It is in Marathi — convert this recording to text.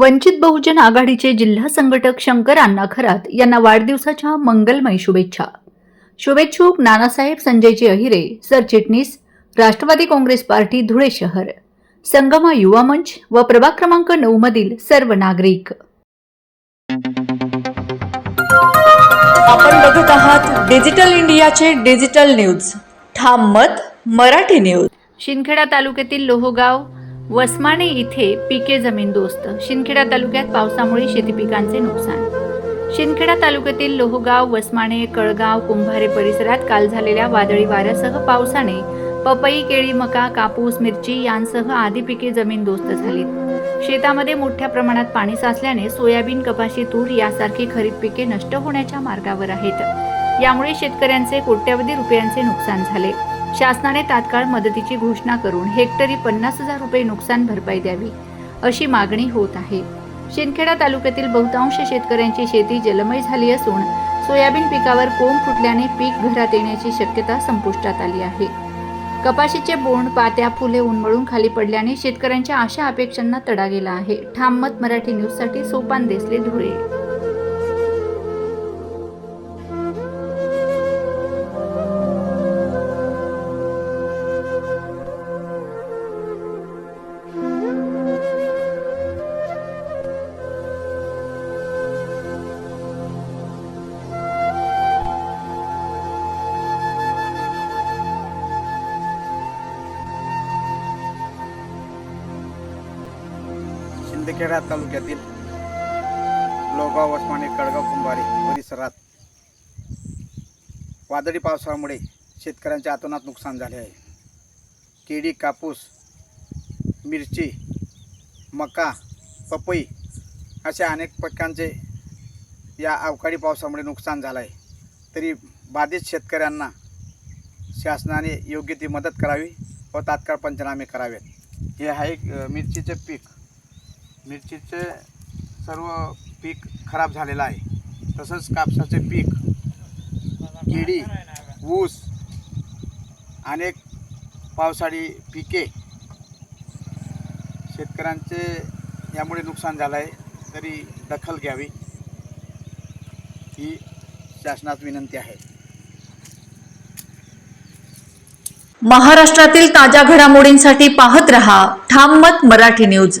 वंचित बहुजन आघाडीचे जिल्हा संघटक शंकर अण्णा खरात यांना वाढदिवसाच्या मंगलमय शुभेच्छा. शुभेच्छुक नानासाहेब संजयजी अहिरे सरचिटणीस राष्ट्रवादी काँग्रेस पार्टी धुळे शहर. संगमा युवा मंच व प्रभाग क्रमांक नऊ मधील सर्व नागरिक. आपण बघत आहात डिजिटल इंडियाचे डिजिटल न्यूज. ठाम मत मराठी न्यूज. शिंदखेडा तालुक्यातील लोहगाव वसमाने इथे पिके जमीनदोस्त शिंदखेडा तालुक्यात पावसामुळे शेती पिकांचे नुकसान. शिंदखेडा तालुक्यातील लोहगाव वसमाने कळगाव कुंभारे परिसरात काल झालेल्या वादळी वाऱ्यासह पावसाने पपई केळी मका कापूस मिरची यांसह आदी पिके जमीनदोस्त झालीत. शेतामध्ये मोठ्या प्रमाणात पाणी साचल्याने सोयाबीन कपाशी तूर यासारखी खरीप पिके नष्ट होण्याच्या मार्गावर आहेत. यामुळे शेतकऱ्यांचे कोट्यवधी रुपयांचे नुकसान झाले. शासनाने तात्काळ मदतीची घोषणा करून हेक्टरी पन्नास हजार रुपये नुकसान भरपाई द्यावी अशी मागणी होत आहे. शिंदखेडा तालुक्यातील बहुतांश शेतकऱ्यांची शेती जलमय झाली असून सोयाबीन पिकावर कोंब फुटल्याने पीक घरात येण्याची शक्यता संपुष्टात आली आहे. कपाशीचे बोंड पात्या फुले उन्मळून खाली पडल्याने शेतकऱ्यांच्या आशा अपेक्षांना तडा गेला आहे. ठाम मत मराठी न्यूजसाठी सोपान देसले धुळे. शिंदखेडा तालुक्यातील लोगाव वसमाणे कडगाव कुंभारे परिसरात वादळी पावसामुळे शेतकऱ्यांच्या आतोनात नुकसान झाले आहे. केळी कापूस मिरची मका पपई अशा अनेक पिकांचे या अवकाळी पावसामुळे नुकसान झालं आहे तरी बाधित शेतकऱ्यांना शासनाने योग्य ती मदत करावी व तात्काळ पंचनामे करावेत. हे आहे मिरचीचे पीक. मिरचीचे सर्व पीक खराब झालेलं आहे. तसंच कापसाचे पीक केळी ऊस अनेक पावसाळी पिके शेतकऱ्यांचे यामुळे नुकसान झालं आहे. तरी दखल घ्यावी ही शासनात विनंती आहे. महाराष्ट्रातील ताज्या घडामोडींसाठी पाहत रहा ठाम मत मराठी न्यूज.